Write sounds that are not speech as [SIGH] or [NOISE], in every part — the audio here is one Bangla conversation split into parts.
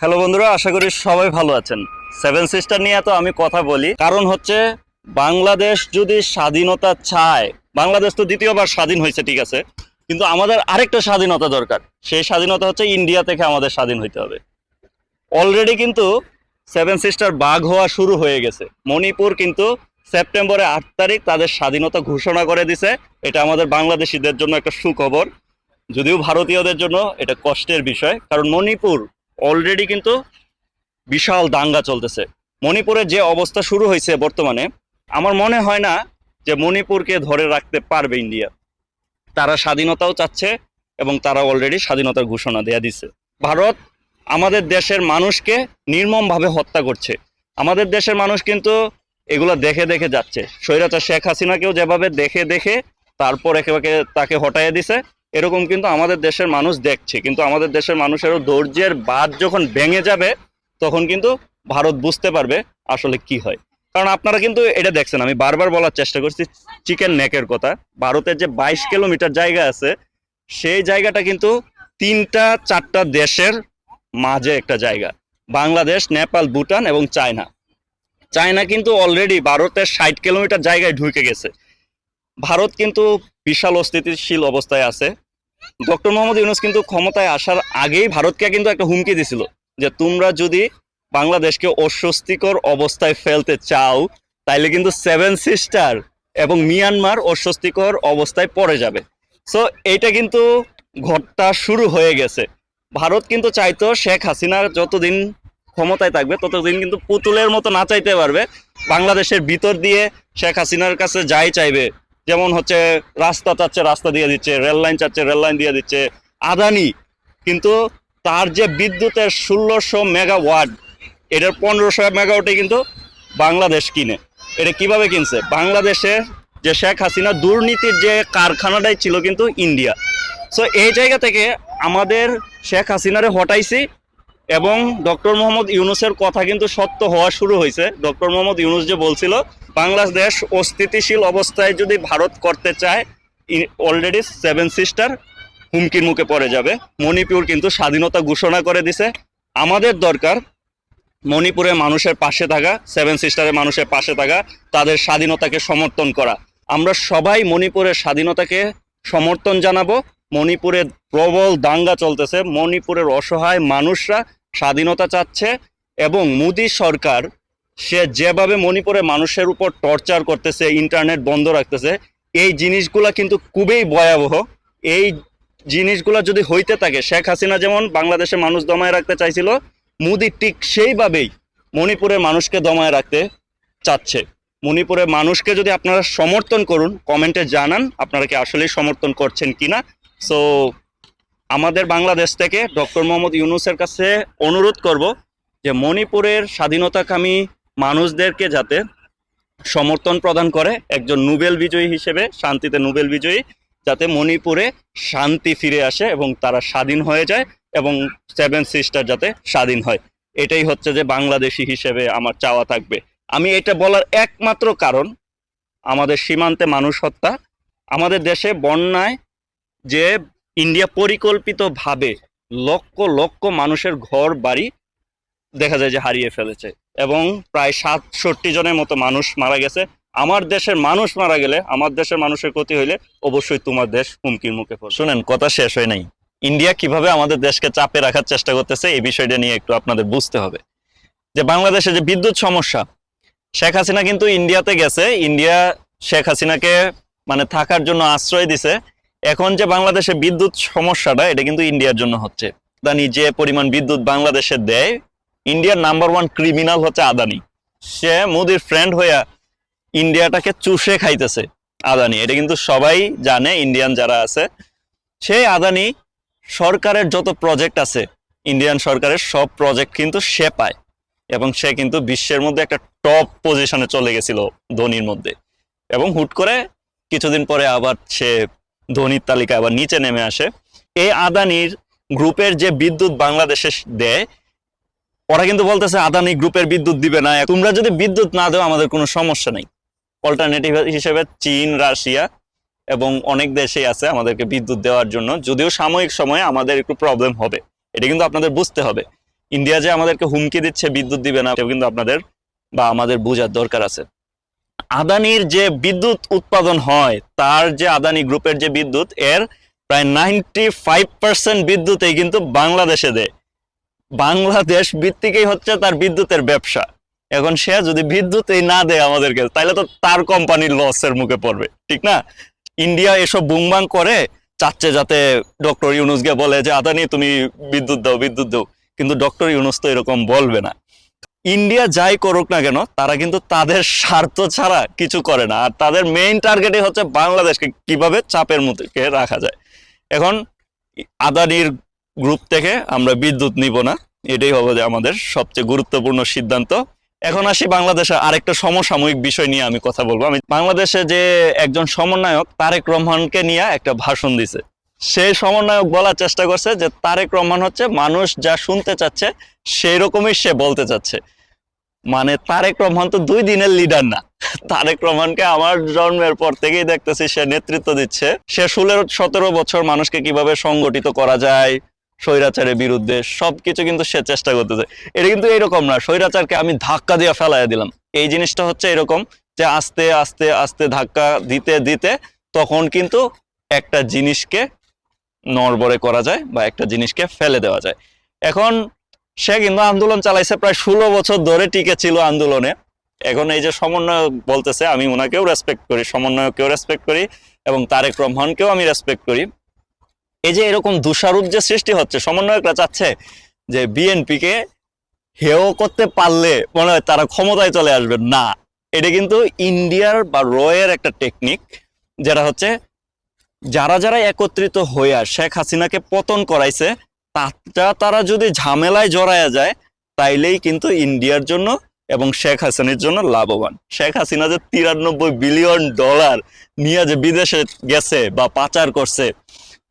হ্যালো বন্ধুরা, আশা করি সবাই ভালো আছেন। সেভেন সিস্টার নিয়ে তো আমি কথা বলি। কারণ হচ্ছে, বাংলাদেশ যদি স্বাধীনতা চায়, বাংলাদেশ তো দ্বিতীয়বার স্বাধীন হয়েছে, ঠিক আছে? কিন্তু আমাদের আরেকটা স্বাধীনতা দরকার। সেই স্বাধীনতা হচ্ছে ইন্ডিয়া থেকে আমাদের স্বাধীন হইতে হবে। অলরেডি কিন্তু সেভেন সিস্টার বাঘ হওয়া শুরু হয়ে গেছে। মণিপুর কিন্তু সেপ্টেম্বরে আট তারিখ তাদের স্বাধীনতা ঘোষণা করে দিছে। এটা আমাদের বাংলাদেশিদের জন্য একটা সুখবর। যদিও ভারতীয়দের জন্য এটা কষ্টের বিষয়। কারণ মণিপুর অলরেডি কিন্তু বিশাল দাঙ্গা চলতেছে। মণিপুরের যে অবস্থা শুরু হয়েছে বর্তমানে, আমার মনে হয় না যে মণিপুরকে ধরে রাখতে পারবে ইন্ডিয়া। তারা স্বাধীনতাও চাচ্ছে এবং তারা অলরেডি স্বাধীনতার ঘোষণা দেয়া দিছে। ভারত আমাদের দেশের মানুষকে নির্মমভাবে হত্যা করছে। আমাদের দেশের মানুষ কিন্তু এগুলো দেখে দেখে যাচ্ছে। স্বৈরাচার শেখ হাসিনাকেও যেভাবে দেখে দেখে তারপর একেবারে তাকে হটাইয়ে দিছে। এরকম কিন্তু আমাদের দেশের মানুষ দেখছে। কিন্তু আমাদের দেশের মানুষেরও ধৈর্যের বাদ যখন ভেঙে যাবে, তখন কিন্তু ভারত বুঝতে পারবে আসলে কি হয়। কারণ আপনারা কিন্তু এটা দেখছেন, আমি বারবার বলার চেষ্টা করছি, চিকেন নেকের কথা। ভারতের যে বাইশ কিলোমিটার জায়গা আছে, সেই জায়গাটা কিন্তু তিনটা, চারটা দেশের মাঝে একটা জায়গা। বাংলাদেশ, নেপাল, ভুটান এবং চায়না। চায়না কিন্তু অলরেডি ভারতের ষাট কিলোমিটার জায়গায় ঢুকে গেছে। ভারত কিন্তু বিশাল অস্থিতিশীল অবস্থায় আছে। ডক্টর মোহাম্মদ ইউনুস কিন্তু ক্ষমতায় আসার আগেই ভারতকে কিন্তু একটা হুমকি দিছিল যে তোমরা যদি বাংলাদেশকে অস্বস্তিকর অবস্থায় ফেলতে চাও, তাইলে কিন্তু সেভেন সিস্টার এবং মিয়ানমার অস্বস্তিকর অবস্থায় পড়ে যাবে। সো এইটা কিন্তু ঘটটা শুরু হয়ে গেছে। ভারত কিন্তু চাইতো শেখ হাসিনা যতদিন ক্ষমতায় থাকবে, ততদিন কিন্তু পুতুলের মতো না চাইতে পারবে। বাংলাদেশের ভিতর দিয়ে শেখ হাসিনার কাছে যাই চাইবে যেমন হচ্ছে রাস্তা চাচ্ছে, রাস্তা দিয়ে দিচ্ছে, রেল লাইন চাচ্ছে, রেল লাইন দিয়ে দিচ্ছে, আদানি। কিন্তু তার যে বিদ্যুতের ষোলোশো মেগাওয়াট, এটার পনেরোশো মেগাওয়াটে কিন্তু বাংলাদেশ কিনে। এটা কীভাবে কিনছে? বাংলাদেশের যে শেখ হাসিনা দুর্নীতির যে কারখানাটাই ছিল কিন্তু ইন্ডিয়া। সো এই জায়গা থেকে আমাদের শেখ হাসিনারে হটাইছি এবং ডক্টর মোহাম্মদ ইউনুসের কথা কিন্তু সত্য হওয়া শুরু হয়েছে। ডক্টর মোহাম্মদ ইউনুস যে বলছিল, বাংলাদেশ অস্থিতিশীল অবস্থায় যদি ভারত করতে চায় অলরেডি সেভেন সিস্টার হুমকির মুখে পড়ে যাবে। মণিপুর কিন্তু স্বাধীনতা ঘোষণা করে দিছে। আমাদের দরকার মণিপুরের মানুষের পাশে থাকা সেভেন সিস্টারের মানুষের পাশে থাকা, তাদের স্বাধীনতাকে সমর্থন করা। আমরা সবাই মণিপুরের স্বাধীনতাকে সমর্থন জানাব। মণিপুরে প্রবল দাঙ্গা চলতেছে। মণিপুরের অসহায় মানুষরা স্বাধীনতা চাচ্ছে এবং মোদী সরকার, সে যেভাবে মণিপুরের মানুষের উপর টর্চার করতেছে ইন্টারনেট বন্ধ রাখতেছে, এই জিনিসগুলা কিন্তু খুবই ভয়াবহ। এই জিনিসগুলা যদি হইতে থাকে, শেখ হাসিনা যেমন বাংলাদেশের মানুষ দমায় রাখতে চাইছিল, মোদি ঠিক সেইভাবেই মণিপুরের মানুষকে দমায় রাখতে চাচ্ছে। মণিপুরের মানুষকে যদি আপনারা সমর্থন করুন কমেন্টে জানান, আপনারা কি আসলেই সমর্থন করছেন কিনা? সো আমাদের বাংলাদেশ থেকে ডক্টর মোহাম্মদ ইউনুসের কাছে অনুরোধ করব যে মণিপুরের স্বাধীনতাকামী মানুষদেরকে যাতে সমর্থন প্রদান করে, একজন নোবেল বিজয়ী হিসেবে, শান্তিতে নোবেল বিজয়ী, যাতে মণিপুরে শান্তি ফিরে আসে এবং তারা স্বাধীন হয়ে যায় এবং সেভেন সিস্টার যাতে স্বাধীন হয়। এটাই হচ্ছে যে বাংলাদেশি হিসেবে আমার চাওয়া থাকবে। আমি এটা বলার একমাত্র কারণ, আমাদের সীমান্তে মানুষ হত্যা। আমাদের দেশে বন্যায় যে ইন্ডিয়া পরিকল্পিতভাবে লক্ষ লক্ষ মানুষের ঘর বাড়ি দেখা যায় যে হারিয়ে ফেলেছে এবং প্রায় সাতষট্টি জনের মতো মানুষ মারা গেছে। আমার দেশের মানুষ মারা গেলে, আমার দেশের মানুষের ক্ষতি হইলে অবশ্যই তোমার দেশ হুমকির মুখে পড়ে শুনেন, কথা শেষ হয় নাই। ইন্ডিয়া কীভাবে আমাদের দেশকে চাপে রাখার চেষ্টা করতেছে, এই বিষয়টা নিয়ে একটু আপনাদের বুঝতে হবে। যে বাংলাদেশে যে বিদ্যুৎ সমস্যা, শেখ হাসিনা কিন্তু ইন্ডিয়াতে গেছে। ইন্ডিয়া শেখ হাসিনাকে মানে থাকার জন্য আশ্রয় দিছে। এখন যে বাংলাদেশে বিদ্যুৎ সমস্যাটা, এটা কিন্তু ইন্ডিয়ার জন্য হচ্ছে। আদানি যে পরিমাণ বিদ্যুৎ বাংলাদেশে দেয়, ইন্ডিয়ার নাম্বার ওয়ান ক্রিমিনাল হচ্ছে আদানি। সে মোদির ফ্রেন্ড হইয়া ইন্ডিয়াটাকে চুষে খাইতেছে আদানি। এটা কিন্তু সবাই জানে ইন্ডিয়ান যারা আছে। সেই আদানি সরকারের যত প্রজেক্ট আছে ইন্ডিয়ান সরকারের সব প্রজেক্ট কিন্তু সে পায়। এবং সে কিন্তু বিশ্বের মধ্যে একটা টপ পজিশনে চলে গেছিল ধোনির মধ্যে। এবং হুট করে কিছুদিন পরে আবার সে ধোনির তালিকা আবার নিচে নেমে আসে। এই আদানির গ্রুপের যে বিদ্যুৎ বাংলাদেশে দেয়, ওরা কিন্তু বলতেছে আদানি গ্রুপের বিদ্যুৎ দিবে না। তোমরা যদি বিদ্যুৎ না দেও, আমাদের কোনো সমস্যা নেই। অল্টারনেটিভ হিসেবে চীন, রাশিয়া এবং অনেক দেশেই আছে আমাদেরকে বিদ্যুৎ দেওয়ার জন্য। যদিও সাময়িক সময়ে আমাদের একটু প্রবলেম হবে। এটা কিন্তু আপনাদের বুঝতে হবে। ইন্ডিয়া যে আমাদেরকে হুমকি দিচ্ছে, বিদ্যুৎ দিবে না এটাও কিন্তু আপনাদের বা আমাদের বোঝার দরকার আছে। আদানির যে বিদ্যুৎ উৎপাদন হয়, তার যে আদানি গ্রুপের যে বিদ্যুৎ, এর প্রায় নাইনটি ফাইভ পার্সেন্ট বিদ্যুতেই কিন্তু বাংলাদেশে দেয়। বাংলাদেশ ভিত্তিকই হচ্ছে তার বিদ্যুতের ব্যবসা। এখন সে যদি বিদ্যুৎ এই না দেয় আমাদেরকে তাহলে তো তার কোম্পানির লসের মুখে পড়বে, ঠিক না? ইন্ডিয়া এসব বুংবাং করে, চাচ্ছে যাতে ডক্টর ইউনুসকে বলে যে, আদানি, তুমি বিদ্যুৎ দাও বিদ্যুৎ দাও। কিন্তু ডক্টর ইউনুস তো এরকম বলবে না। ইন্ডিয়া যাই করুক না কেন, তারা কিন্তু তাদের স্বার্থ ছাড়া কিছু করে না। আর তাদের মেইন টার্গেটই হচ্ছে বাংলাদেশকে কীভাবে চাপের মুখে রাখা যায়। এখন আদানির গ্রুপ থেকে আমরা বিদ্যুৎ নিব না, এটাই হবে যে আমাদের সবচেয়ে গুরুত্বপূর্ণ সিদ্ধান্ত। এখন আসি বাংলাদেশের আরেকটা সমসাময়িক বিষয় নিয়ে আমি কথা বলব। আমি বাংলাদেশে যে একজন সমন্বয়ক তারেক রহমানকে নিয়ে একটা ভাষণ দিছে। সেই সমন্বয়ক বলার চেষ্টা করছে যে তারেক রহমান হচ্ছে মানুষ যা শুনতে চাচ্ছে সেই রকমই সে বলতে চাচ্ছে। মানে তারেক রহমান তো দুই দিনের লিডার না। তারেক রহমানকে আমার জন্মের পর থেকেই দেখতেছি সে নেতৃত্ব দিচ্ছে। সে ষোলো সতেরো বছর মানুষকে কীভাবে সংগঠিত করা যায়, স্বৈরাচারের বিরুদ্ধে সবকিছু কিন্তু সে চেষ্টা করতেছে। এটা কিন্তু এরকম না, স্বৈরাচারকে আমি ধাক্কা দিয়ে ফেলাইয়া দিলাম। এই জিনিসটা হচ্ছে এরকম যে আস্তে আস্তে আস্তে ধাক্কা দিতে দিতে তখন কিন্তু একটা জিনিসকে নড়বড়ে করা যায় বা একটা জিনিসকে ফেলে দেওয়া যায়। এখন সে কিন্তু আন্দোলন চালাইছে প্রায় ষোলো বছর ধরে টিকে ছিল আন্দোলনে। এখন এই যে সমন্বয়ক বলতেছে, আমি ওনাকেও রেসপেক্ট করি, সমন্বয়ককেও রেসপেক্ট করি এবং তারেক রহমানকেও আমি রেসপেক্ট করি। এই যে এরকম দুষারূপ যে সৃষ্টি হচ্ছে, সমন্বয়করা চাচ্ছে যে বিএনপিকে হেয় করতে পারলে মনে হয় তারা ক্ষমতায় চলে আসবে না, এটা কিন্তু ইন্ডিয়ার বা রয়ের একটা টেকনিক যেটা হচ্ছে যারা যারা একত্রিত হইয়া শেখ হাসিনাকে পতন করাইছে তাটা তারা যদি ঝামেলায় জড়ায়া যায়, তাইলেই কিন্তু ইন্ডিয়ার জন্য এবং শেখ হাসিনার জন্য লাভবান। শেখ হাসিনা যে তিরানব্বই বিলিয়ন ডলার নিয়ে যে বিদেশে গেছে বা পাচার করছে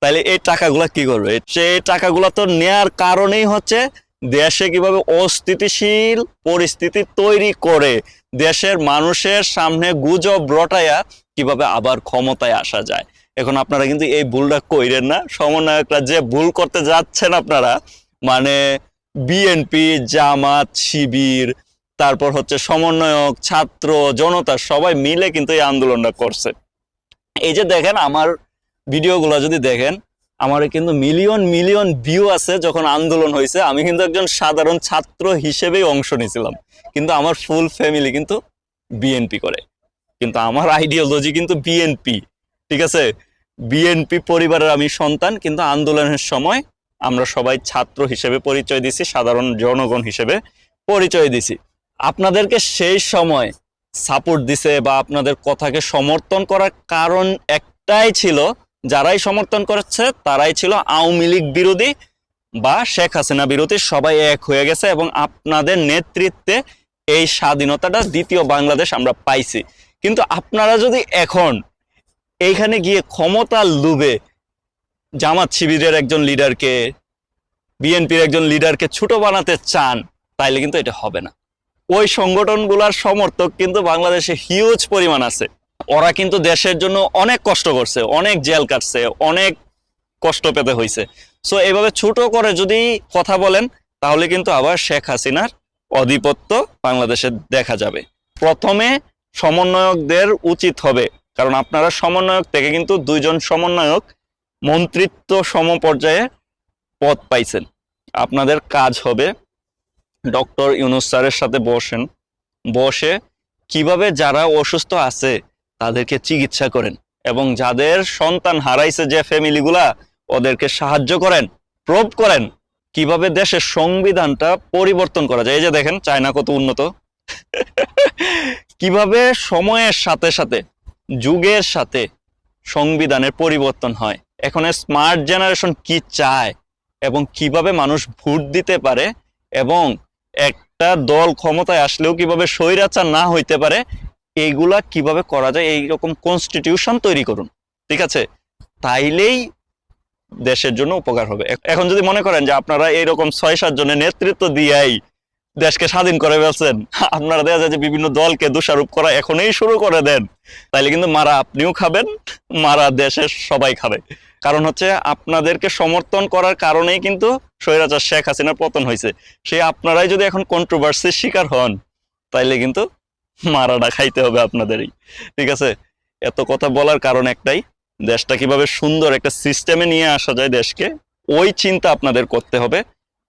তাহলে এই টাকাগুলা কি করবে? সেই টাকাগুলা তো নেয়ার কারণেই হচ্ছে দেশে কীভাবে অস্থিতিশীল পরিস্থিতি তৈরি করে, দেশের মানুষের সামনে গুজব রটায়া কীভাবে আবার ক্ষমতায় আসা যায়। এখন আপনারা কিন্তু এই ভুলটা কইরেন না। সমন্বয়করা যে ভুল করতে যাচ্ছেন আপনারা মানে বিএনপি, জামাত, শিবির, তারপর হচ্ছে সমন্বয়ক, ছাত্র, জনতা, সবাই মিলে কিন্তু এই আন্দোলনটা করছে। এই যে দেখেন, আমার ভিডিওগুলো যদি দেখেন, আমার কিন্তু মিলিয়ন মিলিয়ন ভিউ আছে যখন আন্দোলন হয়েছে আমি কিন্তু একজন সাধারণ ছাত্র হিসেবেই অংশ নিয়েছিলাম কিন্তু আমার ফুল ফ্যামিলি কিন্তু বিএনপি করে। কিন্তু আমার আইডিওলজি কিন্তু বিএনপি। ঠিক আছে? বিএনপি পরিবারের আমি সন্তান, কিন্তু আন্দোলনের সময় আমরা সবাই ছাত্র হিসেবে পরিচয় দিছি, সাধারণ জনগণ হিসেবে পরিচয় দিছি। আপনাদেরকে সেই সময় সাপোর্ট দিছে বা আপনাদের কথাকে সমর্থন করার কারণ একটাই ছিল, যারাই সমর্থন করেছে তারাই ছিল আওয়ামী লীগ বিরোধী বা শেখ হাসিনা বিরোধী, সবাই এক হয়ে গেছে এবং আপনাদের নেতৃত্বে এই স্বাধীনতাটা দ্বিতীয় বাংলাদেশ আমরা পাইছি। কিন্তু আপনারা যদি এখন এইখানে গিয়ে ক্ষমতার লোভে জামাত শিবিরের একজন লিডারকে, বিএনপির একজন লিডারকে ছোট বানাতে চান, তাইলে কিন্তু এটা হবে না। ওই সংগঠনগুলার সমর্থক কিন্তু বাংলাদেশে হিউজ পরিমাণ আছে। ওরা কিন্তু দেশের জন্য অনেক কষ্ট করছে, অনেক জেল কাটছে, অনেক কষ্ট পেতে হয়েছে সো এভাবে ছোট করে যদি কথা বলেন, তাহলে কিন্তু আবার শেখ হাসিনার অধিপত্য বাংলাদেশে দেখা যাবে। প্রথমে সমন্বয়কদের উচিত হবে কারণ আপনারা সমন্বয়ক থেকে কিন্তু দুইজন সমন্বয়ক মন্ত্রিত্ব সমপর্যায়ে পদ পাইছেন। আপনাদের কাজ হবে ডক্টর ইউনুস স্যারের সাথে বসেন। বসে কীভাবে যারা অসুস্থ আছে তাদেরকে চিকিৎসা করেন এবং যাদের সন্তান হারাইছে যে ফ্যামিলিগুলা, ওদেরকে সাহায্য করেন, প্রোভ করেন, কীভাবে দেশের সংবিধানটা পরিবর্তন করা যায়। এই যে দেখেন, চায়না কত উন্নত। [LAUGHS] কীভাবে সময়ের সাথে সাথে যুগের সাথে সংবিধানের পরিবর্তন হয়। এখন স্মার্ট জেনারেশন কি চায় এবং কীভাবে মানুষ ভোট দিতে পারে এবং একটা দল ক্ষমতায় আসলেও কীভাবে স্বৈরাচার না হইতে পারে এইগুলা কীভাবে করা যায়, এইরকম কনস্টিটিউশন তৈরি করুন। ঠিক আছে? তাইলেই দেশের জন্য উপকার হবে। এখন যদি মনে করেন যে আপনারা এইরকম ছয় সাত জনের নেতৃত্ব দিয়েই দেশকে স্বাধীন করে ফেলছেন। আপনারা দেখা যায় যে বিভিন্ন দলকে দোষারোপ করা এখনই শুরু করে দেন। তাইলে কিন্তু মারা আপনিও খাবেন, মারা দেশের সবাই খাবে। কারণ হচ্ছে আপনাদেরকে সমর্থন করার কারণেই কিন্তু স্বৈরাচার শেখ হাসিনার পতন হয়েছে। সেই আপনারাই যদি এখন কন্ট্রোভার্সির শিকার হন, তাইলে কিন্তু মারাটা খাইতে হবে আপনাদেরই। ঠিক আছে? এত কথা বলার কারণ একটাই, দেশটা কীভাবে সুন্দর একটা সিস্টেমে নিয়ে আসা যায় দেশকে, ওই চিন্তা আপনাদের করতে হবে।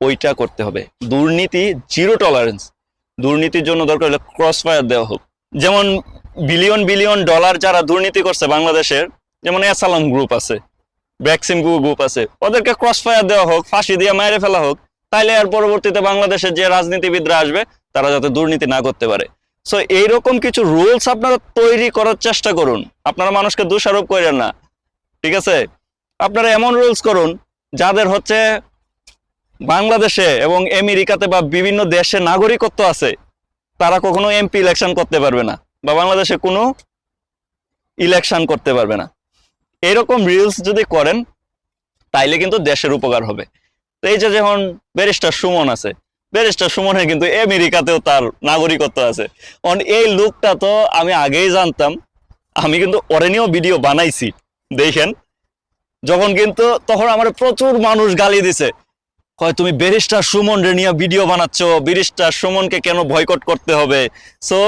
ওইটা করতে হবে। দুর্নীতি জিরো টলারেন্স দুর্নীতির জন্য দরকার হলে ক্রস ফায়ার দেওয়া হোক। যেমন বিলিয়ন বিলিয়ন ডলার যারা দুর্নীতি করছে বাংলাদেশের, যেমন এসালাম গ্রুপ আছে ভ্যাকসিন গ্রুপ আছে, ওদেরকে ক্রস ফায়ার দেওয়া হোক, ফাঁসি দিয়ে মেরে ফেলা হোক, তাইলে আর পরবর্তীতে বাংলাদেশের যে রাজনীতিবিদরা আসবে, তারা যাতে দুর্নীতি না করতে পারে। সো এইরকম কিছু রুলস আপনারা তৈরি করার চেষ্টা করুন। আপনারা মানুষকে দোষারোপ করেন না। ঠিক আছে? আপনারা এমন রুলস করুন, যাদের হচ্ছে বাংলাদেশে এবং আমেরিকাতে বা বিভিন্ন দেশে নাগরিকত্ব আছে, তারা কখনো এমপি ইলেকশন করতে পারবে না বা বাংলাদেশে কোনো ইলেকশন করতে পারবে না। এরকম রিলস যদি করেন, তাইলে কিন্তু দেশের উপকার হবে। তো এই যে যেমন ব্যারিস্টার সুমন আছে ব্যারিস্টার সুমনের কিন্তু আমেরিকাতেও তার নাগরিকত্ব আছে। অন এই লুকটা তো আমি আগেই জানতাম, আমি কিন্তু অরেনিও ভিডিও বানাইছি, দেখেন। যখন কিন্তু তখন আমার প্রচুর মানুষ গালি দিছে কয়, তুমি ব্যারিস্টার সুমন রে নিয়ে ভিডিও বানাচ্ছ ব্যারিস্টার সুমনকে কেন বয়কট করতে হবে? সো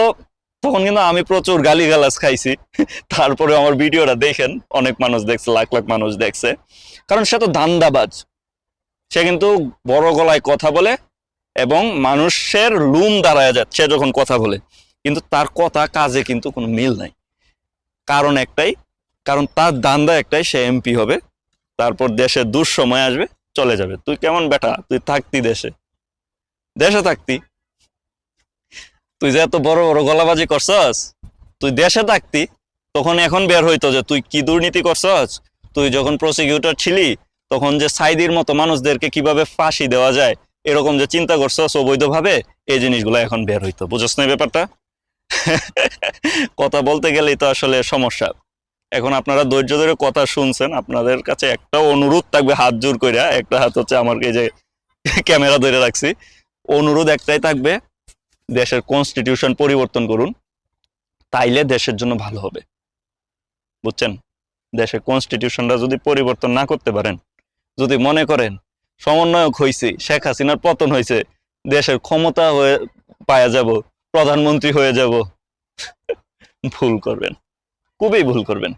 তখন কিন্তু আমি প্রচুর গালি গালাজ খাইছি। [LAUGHS] তারপরে আমার ভিডিওটা দেখেন, অনেক মানুষ দেখছে, লাখ লাখ মানুষ দেখছে। কারণ সে তো ধান্দাবাজ। সে কিন্তু বড় গলায় কথা বলে এবং মানুষের লুম দাঁড়ায় যাচ্ছে যখন কথা বলে। কিন্তু তার কথা কাজে কিন্তু কোনো মিল নাই। কারণ একটাই, কারণ তার দান্দা একটাই, সে এমপি হবে। তারপর দেশে দুঃসময় আসবে। চলে যাবে। তুই কেমন বেটা? তুই থাকতি দেশে। দেশে থাকতি? তুই যে এত বড় বড় গলাবাজি করছস, তুই দেশে থাকতি, তখন এখন বের হইতো যে তুই কি দুর্নীতি করছস? তুই যখন প্রসিকিউটর ছিলি, তখন যে সাইদির মতো মানুষদেরকে কীভাবে ফাঁসি দেওয়া যায়, এরকম যে চিন্তা করছস অবৈধভাবে, এই জিনিসগুলো এখন বের হইতো। বুঝছ না ব্যাপারটা? [LAUGHS] কথা বলতে গেলেই তো আসলে সমস্যা। এখন আপনারা ধৈর্য ধরে কথা শুনছেন, আপনাদের কাছে একটা অনুরোধ থাকবে, হাত জোর কইরা, একটা হাত হচ্ছে আমার যে ক্যামেরা ধরে রাখছি। অনুরোধ একটাই থাকবে, দেশের কনস্টিটিউশন পরিবর্তন করুন, তাইলে দেশের জন্য ভালো হবে। বুঝছেন? দেশের কনস্টিটিউশনটা যদি পরিবর্তন না করতে পারেন, যদি মনে করেন সমন্বয়ক হয়েছে শেখ হাসিনার পতন হয়েছে দেশের ক্ষমতা হয়ে পাওয়া যাব, প্রধানমন্ত্রী হয়ে যাব, ভুল করবেন। খুবই ভুল করবেন।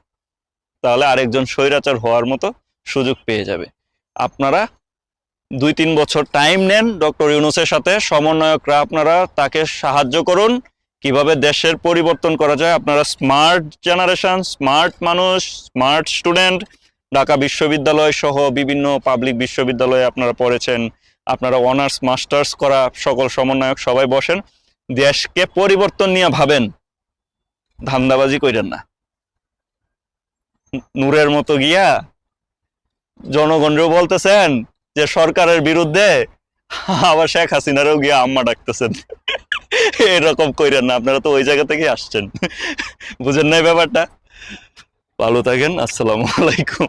তাহলে আরেকজন স্বৈরাচার হওয়ার মতো সুযোগ পেয়ে যাবে। আপনারা দুই তিন বছর টাইম নেন ডক্টর ইউনুসের সাথে, সমন্বয়করা আপনারা তাকে সাহায্য করুন। কীভাবে দেশের পরিবর্তন করা যায়, আপনারা স্মার্ট জেনারেশন স্মার্ট মানুষ স্মার্ট স্টুডেন্ট ঢাকা বিশ্ববিদ্যালয় সহ বিভিন্ন পাবলিক বিশ্ববিদ্যালয়ে আপনারা পড়েছেন, আপনারা অনার্স মাস্টার্স করা সকল সমন্বয়ক সবাই বসেন। দেশকে পরিবর্তন নিয়ে ভাবেন। ধান্দাবাজি কইরেন না। নূরের মতো গিয়া জনগণরেও বলতেছেন যে সরকারের বিরুদ্ধে, আবার শেখ হাসিনারও গিয়া আম্মা ডাকতেছেন। এরকম কইরেন না, আপনারা তো ওই জায়গা থেকে আসছেন। বুঝেন নাই ব্যাপারটা? ভালো থাকেন, আসসালামু আলাইকুম।